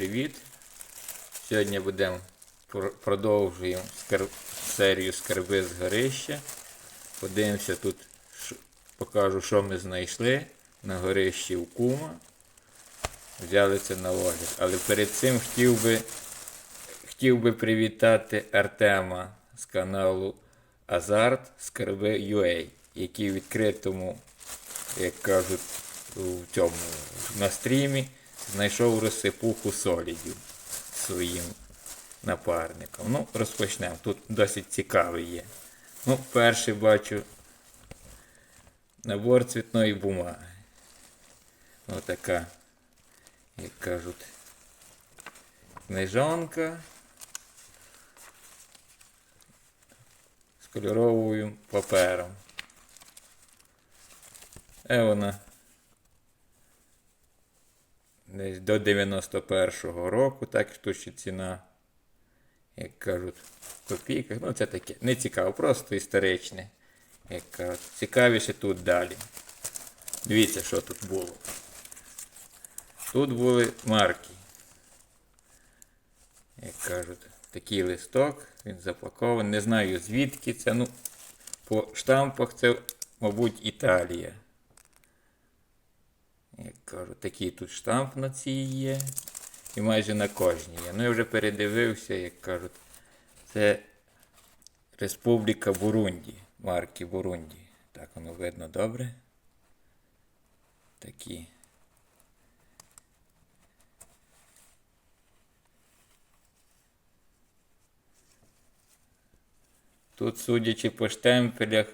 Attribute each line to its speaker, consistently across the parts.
Speaker 1: Привіт! Сьогодні будемо продовжуємо серію скарби з горища. Подивимося тут, покажу, що ми знайшли на горищі у кума. Взяли це на огляд. Але перед цим хотів би, хотів би привітати Артема з каналу Азарт Скарби UA, який в відкритому, як кажуть, у цьому на стрімі знайшов розсипуху солідів своїм напарником. Ну, розпочнемо. Тут досить цікавий є. Ну, перший бачу набор цвітної бумаги. Отака, як кажуть, книжонка з кольоровим папером. Е вона десь до 91-го року, так що ще ціна, як кажуть, в копійках. Ну, це таке не цікаво, просто історичне. Як кажуть. Цікавіше тут далі. Дивіться, що тут було. Тут були марки. Як кажуть, такий листок, він запакований. Не знаю звідки це. Ну, по штампах це, мабуть, Італія. Як кажу, такий тут штамп на цій є. І майже на кожній є. Ну я вже передивився, як кажуть, це Республіка Бурунді. Марки Бурунді. Так воно видно добре. Такі. Тут, судячи по штемпелях,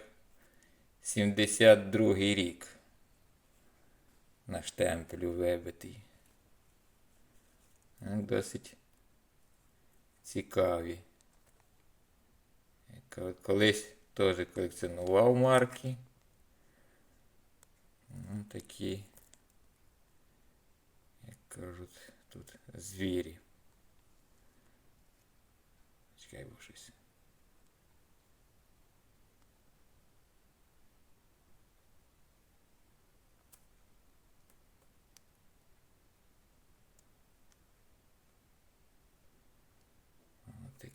Speaker 1: 72 рік на штемпелю вибитий. Досить цікаві. Колись теж колекціонував марки. Ну, такі, як кажуть, тут звірі. Чекай, бо щось.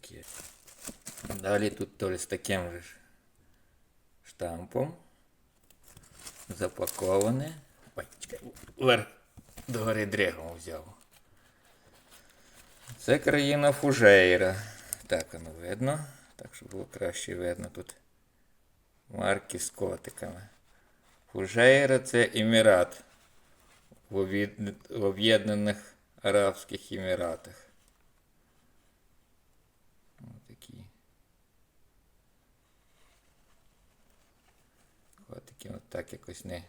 Speaker 1: Таке. Далі тут теж з таким же штампом. Запаковане. Ой, чекай, дрегом взяв. Це країна Фужейра. Так воно видно. Так, щоб було краще видно тут марки з котиками. Фужейра це Емірат в Об'єднаних Арабських Еміратах. Такі. Котики от так якось не.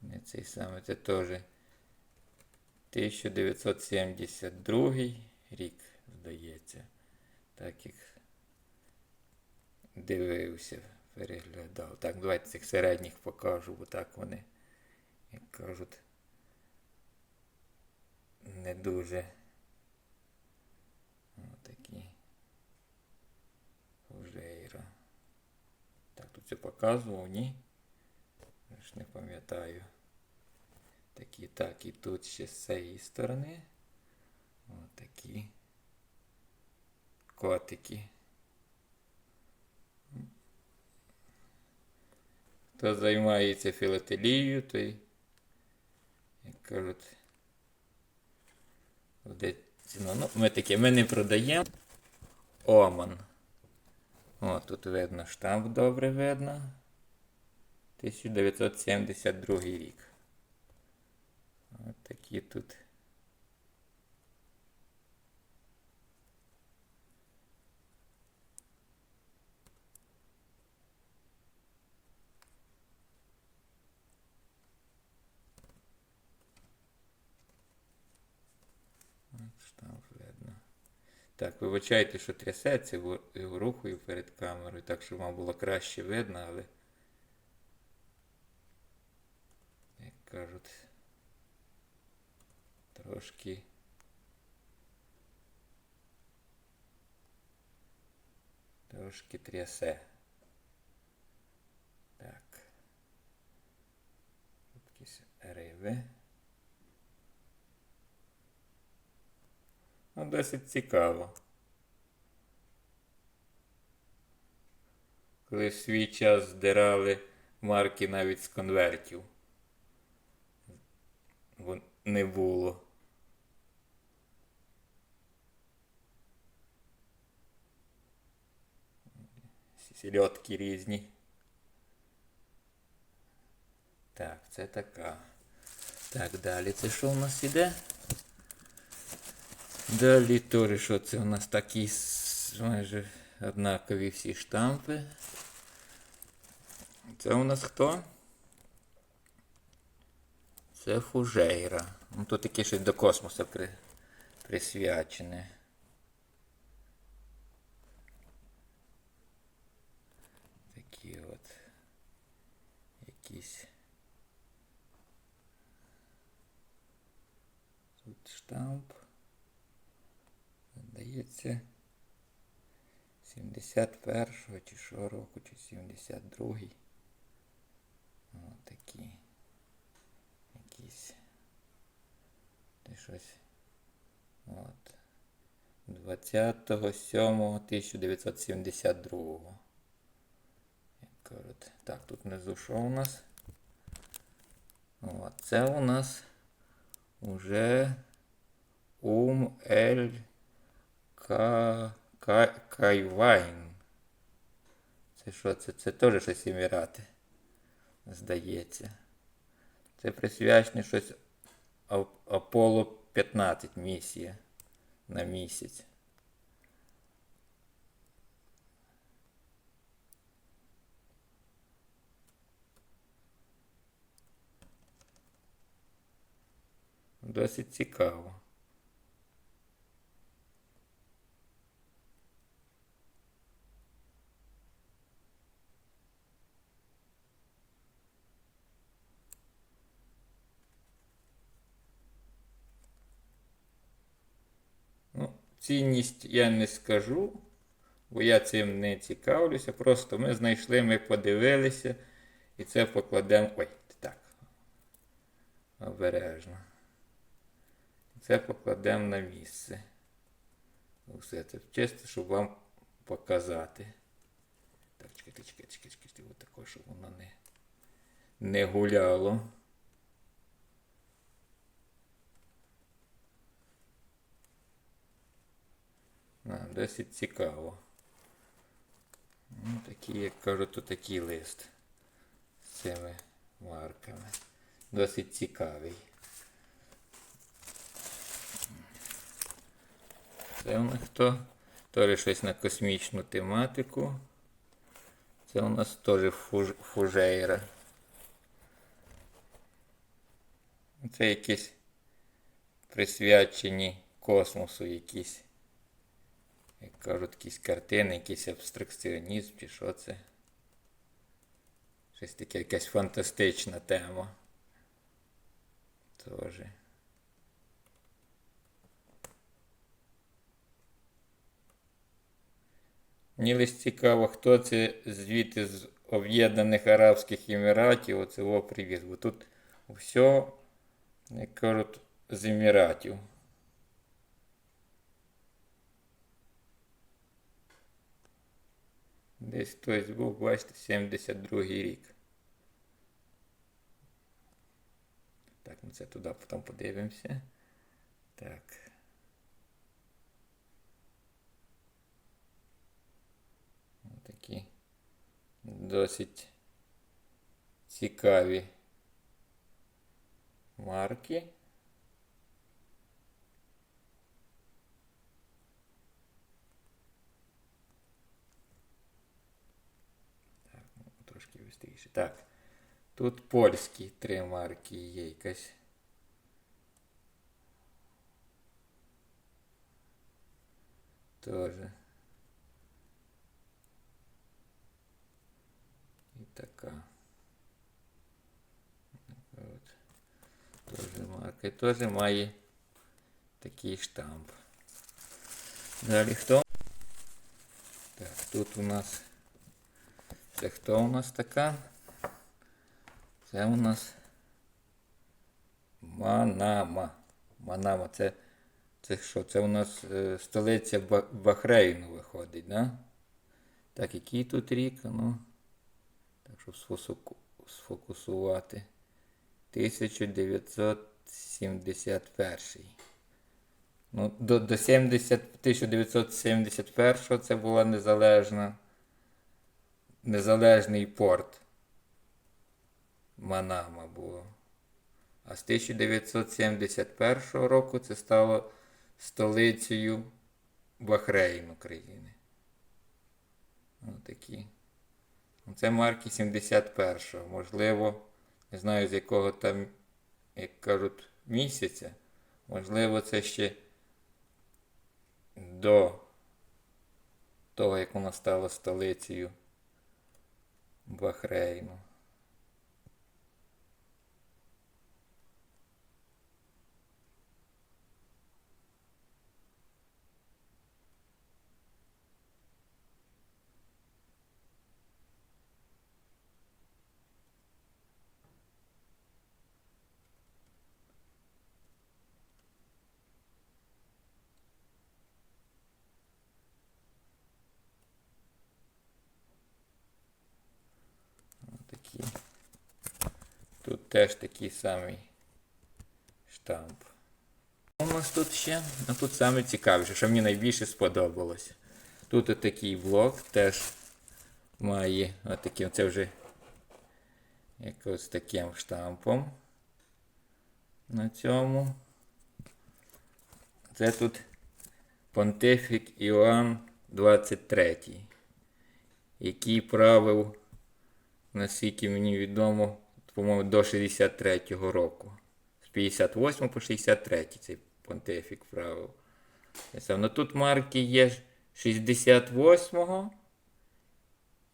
Speaker 1: Не цей саме. Це теж 1972 рік, здається. Так як дивився, переглядав. Так, давайте цих середніх покажу, бо так вони, як кажуть, не дуже. Отакі. Фужейра. Так, тут це показував, ні? Ж не пам'ятаю. Такі, так, і тут ще з цієї сторони. Отакі. Котики. Хто займається філателією, той, як кажуть, буде ціна. Ну, ми таке, ми не продаємо. Оман. О, тут видно штамп добре видно. 1972 рік. Ось такі тут. От Штамп видно. Так, вибачайте, що трясеться, його рухаю перед камерою, так щоб вам було краще видно, але. Як кажуть, трошки. Трошки трясе. Так. Якісь риби. Досить цікаво. Коли в свій час здирали марки навіть з конвертів. Бо не було. Сільотки різні. Так, це така. Так, далі це що у нас іде? Далі теж що це у нас такі майже однакові всі штампи. Це у нас хто? Це фужейра. Ну тут таке щось до космосу при, присвячене. Такі от якісь. Тут штамп. Здається. 71-го чи що року, чи 72-й. Ось такі. Якісь. Це щось. От. 20.07.1972. Як кажуть. Так, тут внизу що у нас? От. Це у нас уже Ум Ель Ка... Ка... Кайвайн. Це що? Це, це теж щось Емірати. Здається. Це присвячено щось Аполло 15 місія на місяць. Досить цікаво. Ну, цінність я не скажу, бо я цим не цікавлюся. Просто ми знайшли, ми подивилися і це покладемо. Ой, так. Обережно. Це покладемо на місце. Все це чисто, щоб вам показати. Так, чекайте, чекайте, чекайте, чекайте, отако, щоб воно не, не гуляло. Досить цікаво. Ну, такий, як кажуть, то такий лист з цими марками. Досить цікавий. Це у нас хто? Теж щось на космічну тематику. Це у нас теж фуж, фужейра. Це якісь присвячені космосу якісь. Як кажуть, якісь картини, якийсь абстракціонізм чи що це. Щось таке, якась фантастична тема. Тоже. Мені лише цікаво, хто це звідти з Об'єднаних Арабських Еміратів оце його привіз. Бо тут все, як кажуть, з Еміратів. Десь хтось був, бачите, 72-й рік. Так, ну це туди потім подивимося. Так. Такі досить цікаві марки. трошки швидше. Так. Тут польські три марки є якась. Тоже. І така. От. Тоже марка. І теж має такий штамп. Далі хто? Так, тут у нас. Це хто у нас така? Це у нас Манама. Манама це Це що? Це у нас е, столиця Бахрейну виходить, да? Так, який тут рік? Ну, так, щоб сфокусувати. 1971. Ну, до, до 70, 1971 це була незалежна, незалежний порт. Манама було. А з 1971 року це стало столицею Бахрейну країни. Отакі. Це марки 71-го. Можливо, не знаю з якого там, як кажуть, місяця. Можливо, це ще до того, як вона стала столицею Бахрейну. Такі. Тут теж такий самий штамп. У нас тут ще, а тут саме цікавіше, що мені найбільше сподобалось. Тут отакий блок теж має отаким, це вже якось таким штампом. На цьому. Це тут Понтифік Іоанн 23, який правив наскільки мені відомо, по-моєму, до 63-го року. З 58 по 63 цей понтифік правив. Ну тут марки є 68-го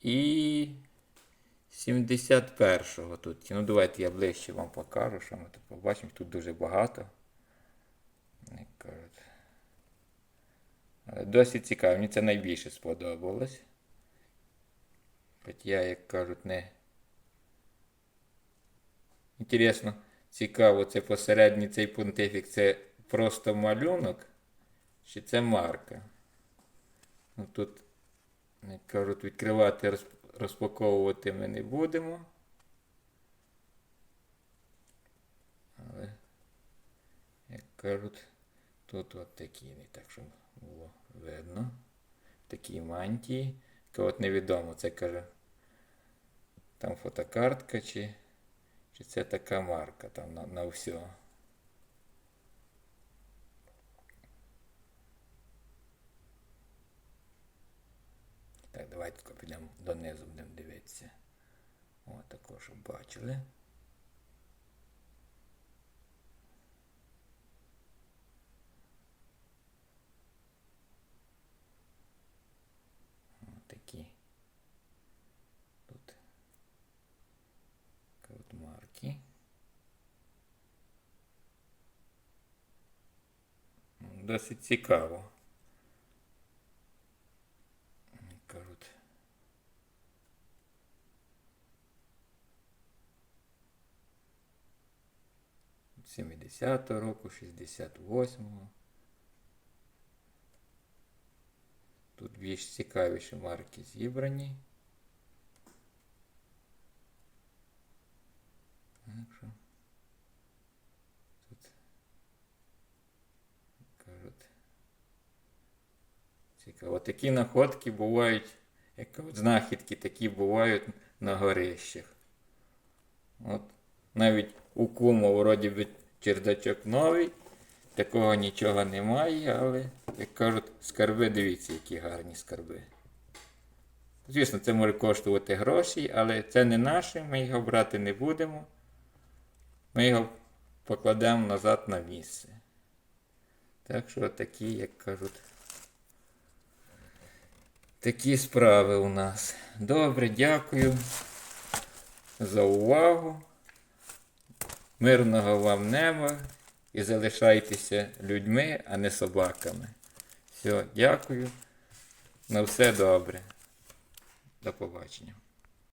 Speaker 1: і 71-го тут. Ну давайте я ближче вам покажу, що ми тут побачимо. Тут дуже багато. Досить цікаво, мені це найбільше сподобалось. Хоч я, як кажуть, не. Інтересно, цікаво, це посередній цей понтифік, це просто малюнок, чи це марка? Ну тут, як кажуть, відкривати, розпаковувати ми не будемо. Але, як кажуть, тут от такі, не так, щоб було видно. Такі мантії. От невідомо, це каже. Там фотокартка чи, чи це така марка там на, на все. Так, давайте підемо донизу будемо дивитися. О, також бачили. Такі. Тут код марки. М, Досить цікаво. Кажуть. 70-го року, 68-го. Тут більш цікавіші марки зібрані. Так тут кажуть. Цікаво. Такі находки бувають, як кажуть, знахідки такі бувають на горищах. От навіть у кума вроді би чердачок новий, такого нічого немає, але, як кажуть, скарби, дивіться, які гарні скарби. Звісно, це може коштувати гроші, але це не наше, ми його брати не будемо. Ми його покладемо назад на місце. Так що такі, як кажуть, такі справи у нас. Добре, дякую за увагу. Мирного вам неба і залишайтеся людьми, а не собаками. Все, дякую. На все добре. До побачення.